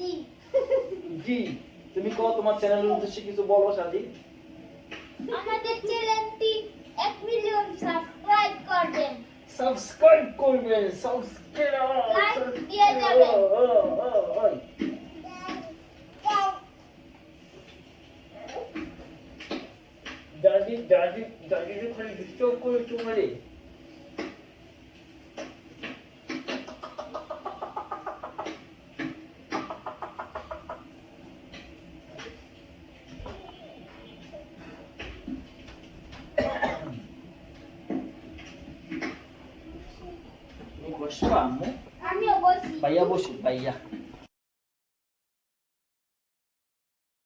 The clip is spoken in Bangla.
জি। জি তুমি কো তোমার চ্যানেলের উদ্দেশ্যে কিছু বলো সাজি আমাদের চ্যানেলটি এক মিলিয়ন সাবস্ক্রাইব করবেন। সাবস্ক্রাইব করবেন সাবস্ক্রাইব Like দিয়ে যাবেন। দাদি দাদি দাদি খালি ডিস্টার্ব করে তোমারে বসো আম্মু আমিও বসি ভাইয়া বসো ভাইয়া